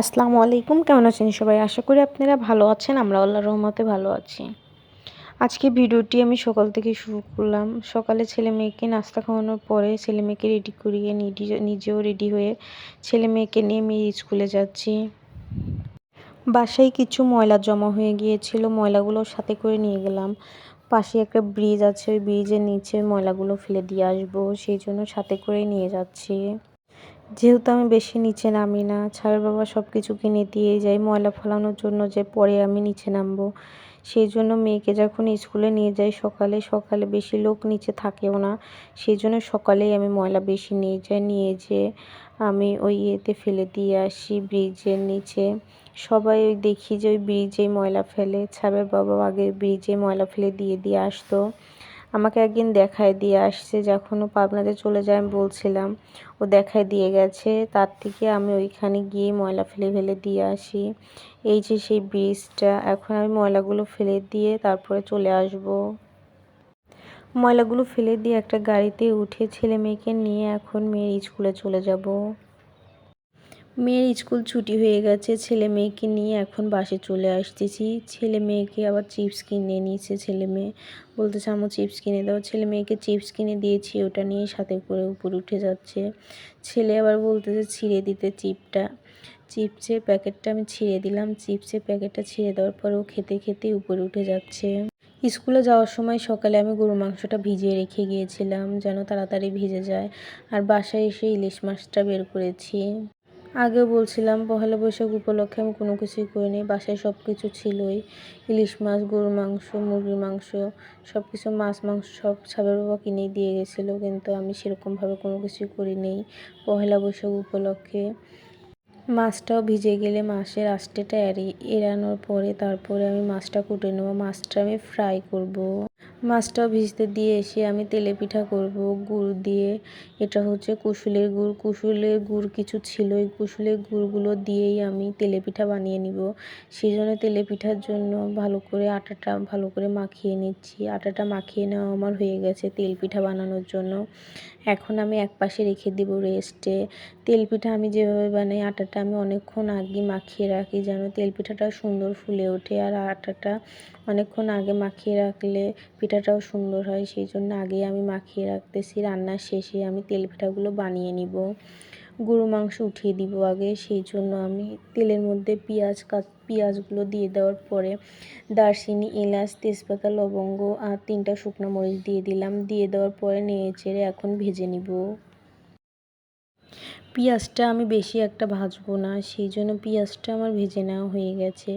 আসসালামু আলাইকুম, কেমন আছেন সবাই? আশা করি আপনারা ভালো আছেন, আমরা আল্লাহ রহমতে ভালো আছি। আজকে ভিডিওটি আমি সকাল থেকে শুরু করলাম। সকালে ছেলে মেয়েকে নাস্তা খাওয়ানোর পরে ছেলে মেয়েকে রেডি করিয়ে নিজেও রেডি হয়ে ছেলে মেয়েকে নিয়ে মেয়ে স্কুলে যাচ্ছি। বাসায় কিছু ময়লা জমা হয়ে গিয়েছিল, ময়লাগুলো সাথে করে নিয়ে গেলাম। পাশে একটা ব্রিজ আছে, ওই ব্রিজের নিচে ময়লাগুলো ফেলে দিয়ে আসব, সেই জন্য সাথে করে নিয়ে যাচ্ছি। যেহেতু আমি বেশি নিচে নামি না, ছাড়ের বাবা সব কিছু কিনে দিয়ে যায়, ময়লা ফেলানোর জন্য যে পরে আমি নিচে নামবো। সেই জন্য মেয়েকে যখন স্কুলে নিয়ে যাই সকালে সকালে বেশি লোক নিচে থাকেও না, সেই জন্য সকালেই আমি ময়লা বেশি নিয়ে যাই, নিয়ে যেয়ে আমি ওই ইয়েতে ফেলে দিয়ে আসি ব্রিজের নিচে। সবাই ওই দেখি যে ওই ব্রিজেই ময়লা ফেলে ছাবের বাবা আগে ব্রিজে ময়লা ফেলে দিয়ে দিয়ে আসতো। আমাকে একদিন দেখায় দিয়ে আসছে, যখন ও পাবনাতে চলে যায় আমি বলছিলাম, ও দেখায় দিয়ে গেছে, তার থেকে আমি ওইখানে গিয়ে ময়লা ফেলে ফেলে দিয়ে আসি। এই যে সেই ব্রিজটা, এখন আমি ময়লাগুলো ফেলে দিয়ে তারপরে চলে আসব। ময়লাগুলো ফেলে দিয়ে একটা গাড়িতে উঠে ছেলে মেয়েকে নিয়ে এখন মেয়ের স্কুলে চলে যাব। মেয়ের স্কুল ছুটি হয়ে গেছে, ছেলে মেয়েকে নিয়ে এখন বাসে চলে আসতেছি। ছেলে মেয়েকে আবার চিপস কিনে নিয়েছে, ছেলে মেয়ে বলতেছে আমার চিপস কিনে দাও। ছেলে মেয়েকে চিপস কিনে দিয়েছি, ওটা নিয়ে সাথে করে উপরে উঠে যাচ্ছে। ছেলে আবার বলতেছে, ছিঁড়ে দিতে চিপটা। চিপসের প্যাকেটটা আমি ছিঁড়ে দিলাম। চিপসের প্যাকেটটা ছিঁড়ে দেওয়ার পরেও খেতে খেতে উপরে উঠে যাচ্ছে। স্কুলে যাওয়ার সময় সকালে আমি গরু মাংসটা ভিজিয়ে রেখে গিয়েছিলাম, যেন তাড়াতাড়ি ভিজে যায়। আর বাসায় এসে ইলিশ মাছটা বের করেছি। আগেও বলছিলাম, পহেলা বৈশাখ উপলক্ষে আমি কোনো কিছুই করিনি। বাসায় সব কিছু ছিলই। ইলিশ মাছ, গরুর মাংস, মুরগির মাংস সব কিছু মাছ, মাংস সব ছাবের বাবা কিনেই দিয়ে গেছিল, কিন্তু আমি সেরকমভাবে কোনো কিছুই করিনি। পহেলা বৈশাখ উপলক্ষে মাছটাও ভিজে গেলে মাছের আষ্টেটা এড়ি, এড়ানোর পরে তারপরে আমি মাছটা কুটে নেব। মাছটা আমি ফ্রাই করব। মাছটাও ভিজতে দিয়ে এসে আমি তেলে পিঠা করব। গুড় দিয়ে, এটা হচ্ছে কুশুলের গুড়। কুশুলের গুড় কিছু ছিল এই কুশুলের গুড়গুলো দিয়েই আমি তেলে পিঠা বানিয়ে নিব। সেই জন্য তেলে পিঠার জন্য ভালো করে আটাটা ভালো করে মাখিয়ে নিচ্ছি। আটাটা মাখিয়ে নেওয়া আমার হয়ে গেছে তেল পিঠা বানানোর জন্য। এখন আমি এক পাশে রেখে দেব রেস্টে। তেলপিঠা আমি যেভাবে বানাই, আটাটা আমি অনেকক্ষণ আগে মাখিয়ে রাখি যেন তেলপিঠাটা সুন্দর ফুলে ওঠে। আর আটাটা অনেকক্ষণ আগে মাখিয়ে রাখলে পিঠাটাও সুন্দর হয়, সেই জন্য আগে আমি মাখিয়ে রাখতেছি। রান্নার শেষে আমি তেল পিঠাগুলো বানিয়ে নিব। গরু মাংস উঠিয়ে দিব আগে, সেই জন্য আমি তেলের মধ্যে পেঁয়াজ কাঁচ পেঁয়াজগুলো দিয়ে দেওয়ার পরে দারচিনি, এলাচ, তেজপাতা, লবঙ্গ আর তিনটা শুকনো মরিচ দিয়ে দিলাম। দিয়ে দেওয়ার পরে নেড়ে চেড়ে এখন ভেজে নিব। পেঁয়াজটা আমি বেশি একটা ভাজবো না, সেই জন্য পেঁয়াজটা আমার ভেজে নেওয়া হয়ে গেছে।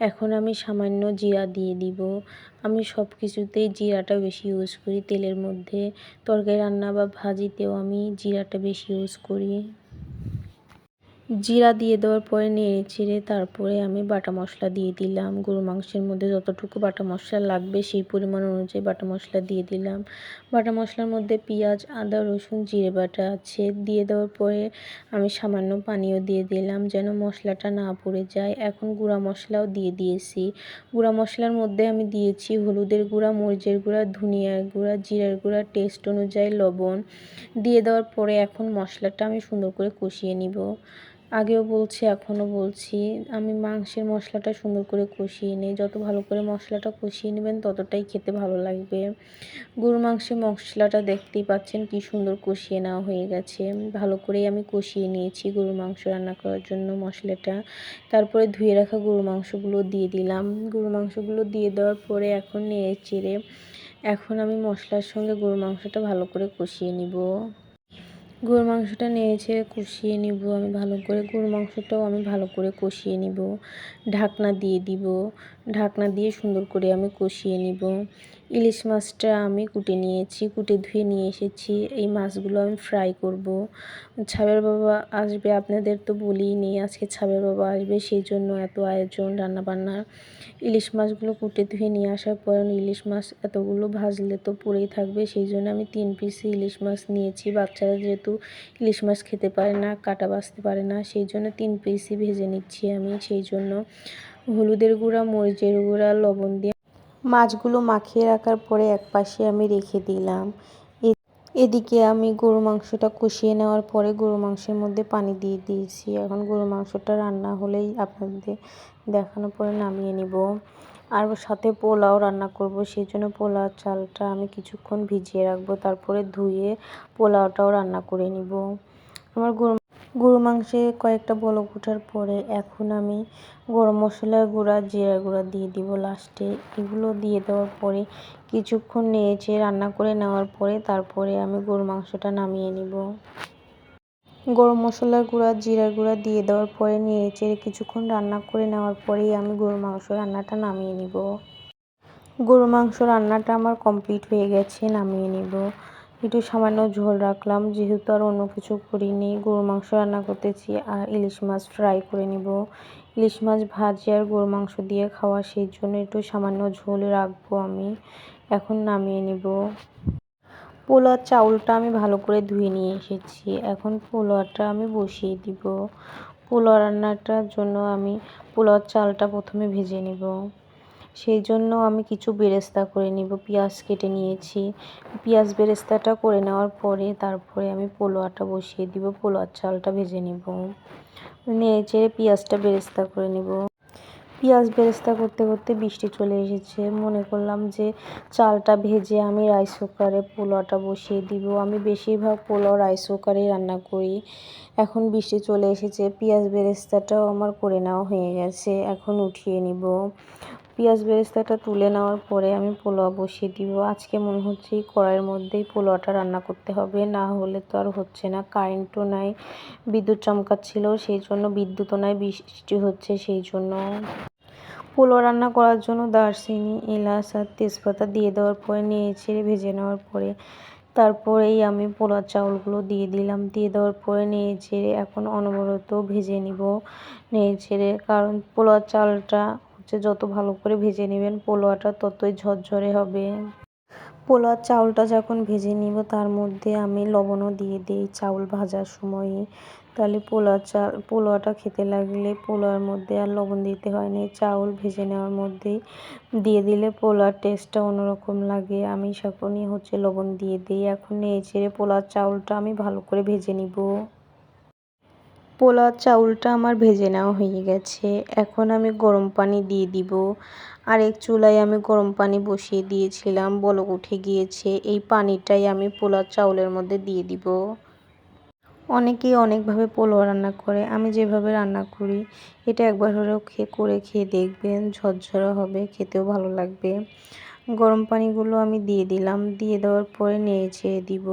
এখন আমি সামান্য জিরা দিয়ে দিব। আমি সব কিছুতেই জিরাটা বেশি ইউজ করি তেলের মধ্যে। তরকারি রান্না বা ভাজিতেও আমি জিরাটা বেশি ইউজ করি। জিরা দিয়ে দেওয়ার পরে নেড়ে চেড়ে তারপরে আমি বাটা মশলা দিয়ে দিলাম। গরু মাংসের মধ্যে যতটুকু বাটা মশলা লাগবে সেই পরিমাণ অনুযায়ী বাটা মশলা দিয়ে দিলাম। বাটা মশলার মধ্যে পেঁয়াজ, আদা, রসুন, জিরে বাটা আছে। দিয়ে দেওয়ার পরে আমি সামান্য পানিও দিয়ে দিলাম যেন মশলাটা না পড়ে যায়। এখন গুঁড়া মশলাও দিয়ে দিয়েছি। গুঁড়া মশলার মধ্যে আমি দিয়েছি হলুদের গুঁড়া, মরিচের গুঁড়া, ধনিয়ার গুঁড়া, জিরার গুঁড়া, টেস্ট অনুযায়ী লবণ। দিয়ে দেওয়ার পরে এখন মশলাটা আমি সুন্দর করে কষিয়ে নিব। আগেও বলছি, এখনও বলছি, আমি মাংসের মশলাটা সুন্দর করে কষিয়ে নিই। যত ভালো করে মশলাটা কষিয়ে নেবেন, ততটাই খেতে ভালো লাগবে। গরু মাংসের মশলাটা দেখতেই পাচ্ছেন কি সুন্দর কষিয়ে নেওয়া হয়ে গেছে। ভালো করেই আমি কষিয়ে নিয়েছি গরু মাংস রান্না করার জন্য মশলাটা। তারপরে ধুয়ে রাখা গরু মাংসগুলো দিয়ে দিলাম। গরু মাংসগুলো দিয়ে দেওয়ার পরে এখন নেড়ে চেড়ে এখন আমি মশলার সঙ্গে গরু মাংসটা ভালো করে কষিয়ে নিব। গরুর মাংসটা নিয়েছে কষিয়ে নিব আমি ভালো করে। গরুর মাংসটাও আমি ভালো করে কষিয়ে নিব। ঢাকনা দিয়ে দিব। ঢাকনা দিয়ে সুন্দর করে আমি কষিয়ে নিব। ইলিশ মাছটা আমি কুটে নিয়েছি, কুটে ধুয়ে নিয়ে এসেছি। এই মাছগুলো আমি ফ্রাই করব। ছাবের বাবা আসবে, আপনাদের তো বলিই নেই আজকে ছাবের বাবা আসবে সেই জন্য এত আয়োজন রান্নাবান্নার ইলিশ মাছগুলো কুটে ধুয়ে নিয়ে আসার পর ইলিশ মাছ এতগুলো ভাজলে তো পড়েই থাকবে সেই জন্য আমি তিন পিস ইলিশ মাছ নিয়েছি। বাচ্চারা যেহেতু ইলিশ মাছ খেতে পারে না, কাটা বাছতে পারে না, সেই জন্য তিন পিসই ভেজে নিচ্ছি আমি। সেই জন্য হলুদের গুঁড়া, মরিচের গুঁড়া, লবণ দিয়ে মাছগুলো মাখিয়ে রাখার পরে এক পাশে আমি রেখে দিলাম। এদিকে আমি গরু মাংসটা কষিয়ে নেওয়ার পরে গরু মাংসের মধ্যে পানি দিয়ে দিয়েছি। এখন গরু মাংসটা রান্না হলেই আপনাদের দেখানোর পরে নামিয়ে নিব। আর সাথে পোলাও রান্না করব, সেই জন্য পোলাও চালটা আমি কিছুক্ষণ ভিজিয়ে রাখব, তারপরে ধুয়ে পোলাওটাও রান্না করে নিব। আমার গরু মাংসে কয়েকটা বলক ওঠার পরে এখন আমি গরম মশলার গুঁড়া, জিরা গুঁড়া দিয়ে দিব লাস্টে। এগুলো দিয়ে দেওয়ার পরে কিছুক্ষণ নিয়েছে রান্না করে নেওয়ার পরে তারপরে আমি গরু মাংসটা নামিয়ে নিব। গরম মশলার গুঁড়া, জিরার গুঁড়া দিয়ে দেওয়ার পরে নিয়েছে কিছুক্ষণ রান্না করে নেওয়ার পরেই আমি গরু মাংস রান্নাটা নামিয়ে নিব। গরু মাংস রান্নাটা আমার কমপ্লিট হয়ে গেছে, নামিয়ে নিব। একটু সামান্য ঝোল রাখলাম, যেহেতু আর অন্য কিছু করিনি। গরু মাংস রান্না করতেছি আর ইলিশ মাছ ফ্রাই করে নিব। ইলিশ মাছ ভাজি আর গরু মাংস দিয়ে খাওয়া সেই জন্য একটু সামান্য ঝোল রাখব আমি। এখন নামিয়ে নিব। পোলার চাউলটা আমি ভালো করে ধুয়ে নিয়ে এসেছি। এখন পোলাওটা আমি বসিয়ে দিব। পোলাও রান্নাটার জন্য আমি পোলাওর চালটা প্রথমে ভেজে নিব। সেই জন্য আমি কিছু বেরেস্তা করে নিব, পেঁয়াজ কেটে নিয়েছি। পেঁয়াজ বেরেস্তাটা করে নেওয়ার পরে তারপরে আমি পোলোয়াটা বসিয়ে দিব পোলোয়ার চালটা ভেজে নিব। নিয়ে চেড়ে পেঁয়াজটা বেরেস্তা করে নিব। পেঁয়াজ বেরেস্তা করতে করতে বৃষ্টি চলে এসেছে। মনে করলাম যে চালটা ভেজে আমি রাইস কুকারে পোলাওটা বসিয়ে দিব। আমি বেশিরভাগ পোলাও রাইস কুকারেই রান্না করি। এখন বৃষ্টি চলে এসেছে, পেঁয়াজ বেরেস্তাটাও আমার করে নেওয়া হয়ে গেছে। এখন উঠিয়ে নিব। পেঁয়াজ বেরেস্তাটা তুলে নেওয়ার পরে আমি পোলাও বসিয়ে দিব। আজকে মনে হচ্ছে কড়াইয়ের মধ্যেই পোলাওটা রান্না করতে হবে। না হলে তো আর হচ্ছে না। কারেন্টও নাই, বিদ্যুৎ চমকাচ্ছিল, সেই জন্য বিদ্যুৎও নাই, বৃষ্টি হচ্ছে, সেই জন্য। পোলাও রান্না করার জন্য দারচিনি, এলাচ আর তেজপাতা দিয়ে দেওয়ার পরে নিয়ে ছেড়ে ভেজে নেওয়ার পরে, তারপরেই আমি পোলাও চাউলগুলো দিয়ে দিলাম। দিয়ে দেওয়ার পরে নিয়ে ছেড়ে এখন অনবরত ভেজে নিব। নেড়ে ছেড়ে কারণ পোলাও চালটা হচ্ছে, যত ভালো করে ভেজে নেবেন পোলোয়াটা ততই ঝরঝরে হবে। পোলার চাউলটা যখন ভেজে নিব, তার মধ্যে আমি লবণও দিয়ে দিই চাউল ভাজার সময়ে। তাহলে পোলা চাল পোলাওটা খেতে লাগলে পোলাওর মধ্যে আর লবণ দিতে হয় না। চাউল ভেজে নেওয়ার মধ্যেই দিয়ে দিলে পোলার টেস্টটা অন্যরকম লাগে। আমি সকনই হচ্ছে লবণ দিয়ে দিই। এখন নিয়ে ছেড়ে পোলার চাউলটা আমি ভালো করে ভেজে নিব। পোলাও চাউলটা আমার ভেজে নেওয়া হয়ে গেছে। এখন আমি গরম পানি দিয়ে দিব। আর এক চুলায় আমি গরম পানি বসিয়ে দিয়েছিলাম, বলক উঠে গিয়েছে। এই পানিটাই আমি পোলাও চাউলের মধ্যে দিয়ে দিব। অনেকেই অনেকভাবে পোলাও রান্না করে, আমি যেভাবে রান্না করি, এটা একবার হলেও খেয়ে করে খেয়ে দেখবেন, ঝরঝরা হবে, খেতেও ভালো লাগবে। গরম পানিগুলো আমি দিয়ে দিলাম, দিয়ে দেওয়ার পরে নিয়ে চেয়ে দিব।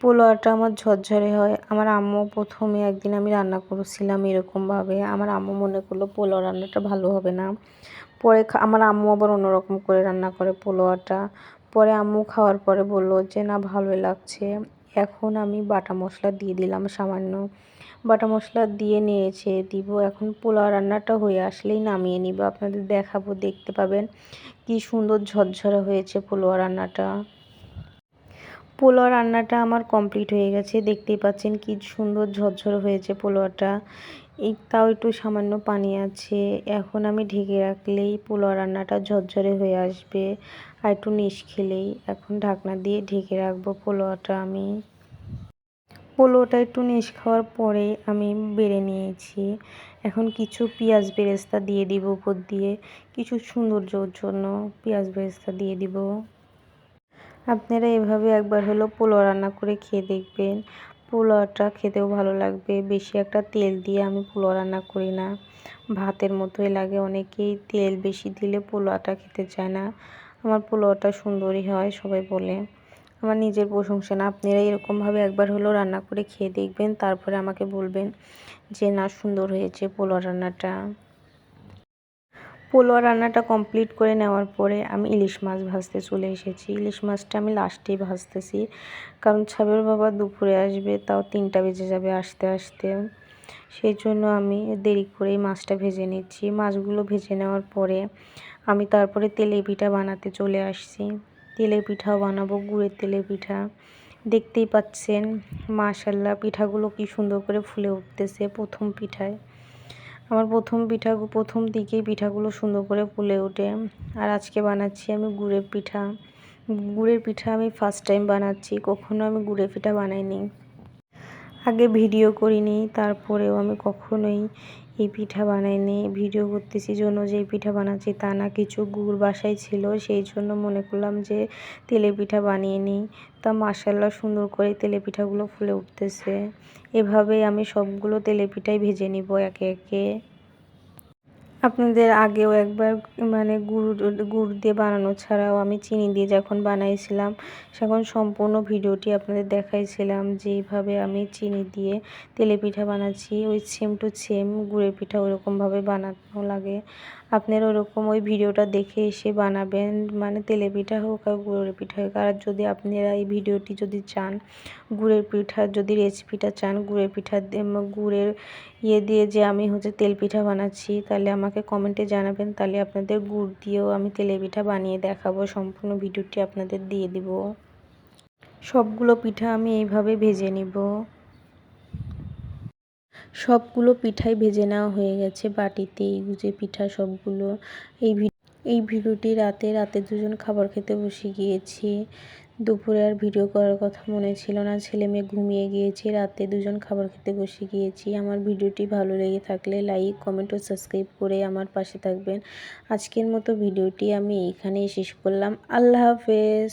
পোলাওটা আমার ঝরঝরে হয়। আমার আম্মু প্রথমে একদিন আমি রান্না করেছিলাম এরকমভাবে। আমার আম্মু মনে করল পোলাও রান্নাটা ভালো হবে না। পরে আমার আম্মু আবার অন্যরকম করে রান্না করে পোলাওটা। পরে আম্মু খাওয়ার পরে বলল যে, না, ভালোই লাগছে। এখন আমি বাটা মশলা দিয়ে দিলাম সামান্য। বাটা মশলা দিয়ে নিয়েছে দিব। এখন পোলাও রান্নাটা হয়ে আসলেই নামিয়ে নিব। আপনাদের দেখাবো, দেখতে পাবেন কি সুন্দর ঝরঝরে হয়েছে পোলোয়া রান্নাটা। পোলাও রান্নাটা আমার কমপ্লিট হয়ে গেছে। দেখতেই পাচ্ছেন কি সুন্দর ঝরঝর হয়েছে পোলাওটা। তাও একটু সামান্য পানি আছে। এখন আমি ঢেকে রাখলেই পোলাও রান্নাটা ঝরঝরে হয়ে আসবে আর একটু নিশ খেলেই। এখন ঢাকনা দিয়ে ঢেকে রাখব পোলাওটা আমি। পোলোটা একটু নিশ খাওয়ার পরে আমি বেড়ে নিয়েছি। এখন কিছু পেঁয়াজ বেরেস্তা দিয়ে দিব উপর দিয়ে। কিছু সৌন্দর্যর জন্য পেঁয়াজ বেরেস্তা দিয়ে দিব। আপনারা এভাবে একবার হলো পোলাও রান্না করে খেয়ে দেখবেন। পোলাওটা খেতেও ভালো লাগবে। বেশি একটা তেল দিয়ে আমি পোলাও রান্না করি না। ভাতের মতোই লাগে। অনেকেই তেল বেশি দিলে পোলাওটা খেতে চায় না। আমার পোলাওটা সুন্দরই হয়, সবাই বলে। আমার নিজের প্রশংসা না, আপনারা এরকমভাবে একবার হলেও রান্না করে খেয়ে দেখবেন, তারপরে আমাকে বলবেন যে, না, সুন্দর হয়েছে পোলাও রান্নাটা। পোলোয়া রান্নাটা কমপ্লিট করে নেওয়ার পরে আমি ইলিশ মাছ ভাজতে চলে এসেছি। ইলিশ মাছটা আমি লাস্টেই ভাজতেছি। কারণ ছাবের বাবা দুপুরে আসবে, তাও তিনটা বেজে যাবে আসতে আসতে। সেই জন্য আমি দেরি করেই মাছটা ভেজে নিচ্ছি। মাছগুলো ভেজে নেওয়ার পরে আমি তারপরে তেলে পিঠা বানাতে চলে আসছি। তেলে পিঠাও বানাবো, গুড়ের তেলে পিঠা। দেখতেই পাচ্ছেন মাশাল্লাহ পিঠাগুলো কি সুন্দর করে ফুলে উঠতেছে প্রথম পিঠায়। আমার প্রথম পিঠা, প্রথম দিকেই পিঠাগুলো সুন্দর করে ফুলে ওঠে। আর আজকে বানাচ্ছি আমি গুড়ের পিঠা। গুড়ের পিঠা আমি ফার্স্ট টাইম বানাচ্ছি, কখনো আমি গুড়ের পিঠা বানাইনি। আগে ভিডিও করিনি, তারপরেও আমি কখনোই এই পিঠা বানাইনি, ভিডিও করতেছি জন্য যে পিঠা বানাচ্ছি তা না, কিছু গুড় বাসায় ছিল, সেই জন্য মনে করলাম যে তেলে পিঠা বানিয়ে নিই। তা মাসাল্লা সুন্দর করে তেলে পিঠাগুলো ফুলে উঠতেছে। এভাবেই আমি সবগুলো তেলে পিঠাই ভেজে নিব একে একে। আপনাদের আগেও একবার মানে গুড় গুড় দিয়ে বানানো ছাড়াও আমি চিনি দিয়ে যখন বানাইছিলাম, সেখন সম্পূর্ণ ভিডিওটি আপনাদের দেখাইছিলাম যেভাবে আমি চিনি দিয়ে তেলে পিঠা বানাচ্ছি। ওই সেম টু সেম গুড়ের পিঠা ওরকমভাবে বানানো লাগে। আপনারা ওরকম ওই ভিডিওটা দেখে এসে বানাবেন মানে তেলে পিঠা হোক আর গুড়ের পিঠা হোক। আর যদি আপনারা এই ভিডিওটি যদি চান, গুড়ের পিঠা, যদি রেসিপিটা চান, গুড়ের পিঠা গুড়ের ইয়ে দিয়ে যে আমি হচ্ছে তেল পিঠা বানাচ্ছি, তাহলে আমাকে কমেন্টে জানাবেন, তাহলে আপনাদের গুড় দিয়েও আমি তেলে পিঠা বানিয়ে দেখাবো, সম্পূর্ণ ভিডিওটি আপনাদের দিয়ে দিব। সবগুলো পিঠা আমি এইভাবে ভেজে নিব। সবগুলো পিঠাই ভেজে নেওয়া হয়ে গেছে বাটিতে, এই যে পিঠা সবগুলো। এই এই ভিডিওটি রাতে রাতে দুজন খাবার খেতে বসে গিয়েছি। দুপুরে আর ভিডিও করার কথা মনে ছিল না, ছেলে মেয়ে ঘুমিয়ে গিয়েছে, রাতে দুজন খাবার খেতে বসে গিয়েছি। আমার ভিডিওটি ভালো লেগে থাকলে লাইক, কমেন্ট ও সাবস্ক্রাইব করে আমার পাশে থাকবেন। আজকের মতো ভিডিওটি আমি এখানেই শেষ করলাম। আল্লাহ হাফেজ।